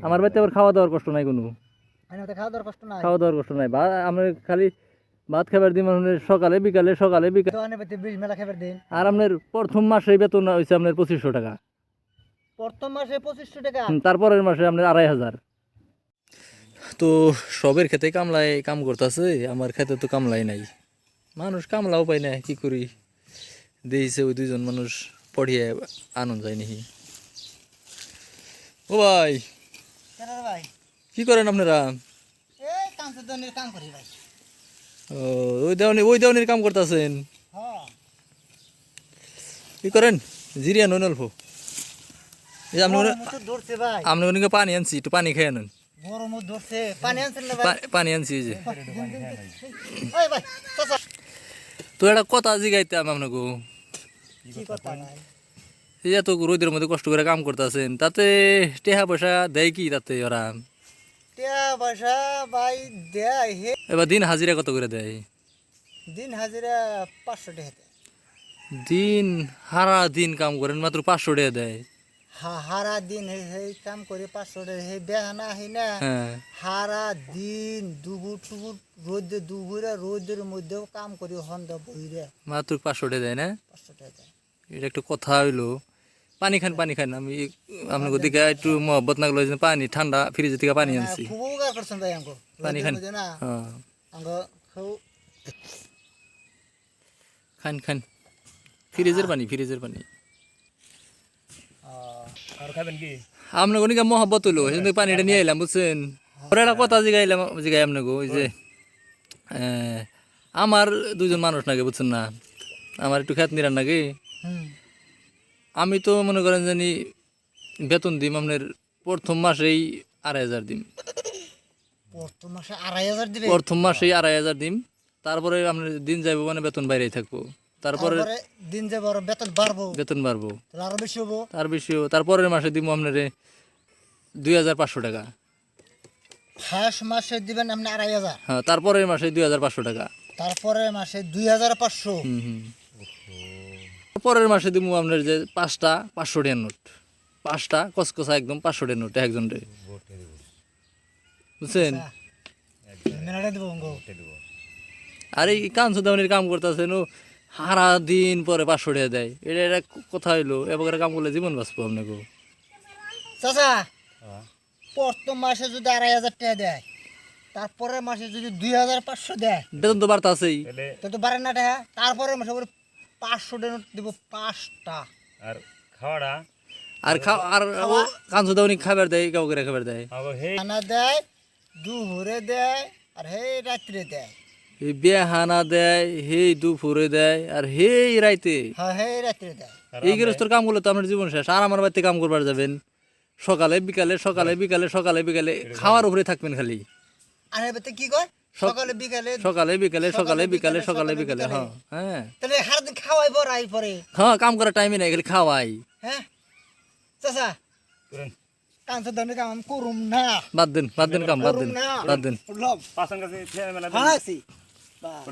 আমার বাড়িতে আবার খাওয়া দাওয়ার কষ্ট নাই কোনো। খাওয়া দাওয়ার কষ্ট নাই। খাওয়া দাওয়ার কষ্ট নাই। বা আমরা খালি ভাত খাবার দিই মানে সকালে বিকালে সকালে বিকালে। দোকানে পেতে বিশ মেলা খাবার দিন। আর আপনার প্রথম মাসে বেতন হয়েছে আপনার পঁচিশশো টাকা। প্রথম মাসে পঁচিশশো টাকা? তারপরের মাসে আপনার আড়াই হাজার। তো সবের খেতে কামলায় কাম করতেছে আমার খেতে তো কামলাই নাই। মানুষ কামলাও পাই না কি করি? দিয়েছে ওই দুইজন মানুষ পড়িয়ে আনন্দ যায় নাকি ও ভাই ভাই? কি করেন আপনারা? এই কাম তো কাম করি ভাই। ও ওই দেওয়ানি ওই দেওয়ানির কাম করতেছেন? কি করেন? জিরিয়া নন অল্প। আপনি ওদিকে পানি আনছি একটু পানি খেয়ে নেন। পানি আনছি যে। তো একটা কথা জিগাইতাম আপনাকে। এত রোদের মধ্যে কষ্ট করে কাম করতেছেন তাতে টেহা পয়সা দেয় কি তাতে ওরা? টিয়া পয়সা ভাই দেয় হে। এবার দিন হাজিরা কত করে দেয়? দিন হাজিরা পাঁচশো টাকা দেয়। দিন হারা দিন কাম করেন মাত্র পাঁচশো টাকা দেয়। হারা দিন হে হে কাম করে পাঁচশো টাকা হে বেহানা হে না। হ্যাঁ। হারা দিন দুপুর টুপুর রোদে দুপুরে রোদের মধ্যেও কাম করি হন্দ বইরে মাত্র পাঁচশো টাকা দেয় না? পাঁচশো টাকা দেয়। এটা একটা কথা হইল। পানি খান পানি খান। আমি আপনার দিকে একটু মহব্বত না করল পানি ঠান্ডা ফ্রিজ থেকে পানি আনছি। পানি খান। হ্যাঁ। খান খান। ফ্রিজের পানি ফ্রিজের পানি। আর খাবেন কি? আপনাকে অনেক মহব্বত হইল। সেজন্য পানিটা নিয়ে এলাম বুঝছেন? ওরা একটা কথা জিগাইলাম জিগাই আপনাকে ওই যে আমার দুজন মানুষ নাকি বুঝছেন না? আমার একটু খেত নিরান নাকি আমি তো মনে করেন জানি বেতন দিম আপনার প্রথম মাসেই আড়াই হাজার দিম। প্রথম মাসে আড়াই হাজার দিবে? প্রথম মাসেই আড়াই হাজার দিম। তারপরে আপনার দিন যাইব মানে বেতন বাইরেই থাকব। তারপরে দিন বড় বেতন বাড়বো। বেতন বাড়বো। আরও বেশি হব। তার বেশিও তারপরের মাসে দিব আপনার দুই হাজার পাঁচশো টাকা। ফার্স্ট মাসে দিবেন আপনি আড়াই হাজার। হ্যাঁ তারপরের মাসে দুই হাজার পাঁচশো টাকা। তারপরে মাসে দুই হাজার পাঁচশো। হুম হুম। পরের মাসে দিব আপনার যে পাঁচটা পাঁচশো টাকার নোট। পাঁচটা কসকসা একদম পাঁচশো টাকার নোট একজন রে। বুঝছেন? আর এই কান সুদামনির কাম করতেছেন ও সারা দিন পরে পাঁচশো টাকা দেয়। এটা এটা কথা হইল এবার কাম করলে জীবন বাঁচবো আপনাকে। চাচা প্রথম মাসে যদি আড়াই হাজার টাকা দেয় তারপরে মাসে যদি দুই হাজার পাঁচশো দেয় বেতন তো বাড়তা আছেই তো তো বাড়ে না টাকা তারপরে মাসে পাঁচশো দিব পাঁচটা। আর খাওয়াটা? আর খাও আর সুদামনি খাবার দেয় কাউ করে খাবার দেয়। খানা দেয় দুপুরে দেয় আর হে রাত্রে দেয়। এই বেহানা দেয় হেই দুপুরে দেয় আর হেই রাইতে। হ্যাঁ হে রাত্রে দেয়। এই গৃহস্থর কাম করলে তো আপনার জীবন শেষ আর আমার বাড়িতে কাম করবার যাবেন। সকালে বিকালে সকালে বিকালে সকালে বিকালে খাওয়ার উপরে থাকবেন খালি। আর এবারে কি কয়? সকালে বিকালে সকালে বিকালে সকালে বিকালে সকালে বিকালে হ্যাঁ হ্যাঁ। তাহলে সারাদিন খাওয়াই বড় আই পরে। হ্যাঁ কাম করার টাইমে নাই খালি খাওয়াই। হ্যাঁ? চাচা কাঁচা কাম করুম না। বাদ দিন বাদ দিন কাম বাদ দিন না। বাদ দিন। কাছে। বাস।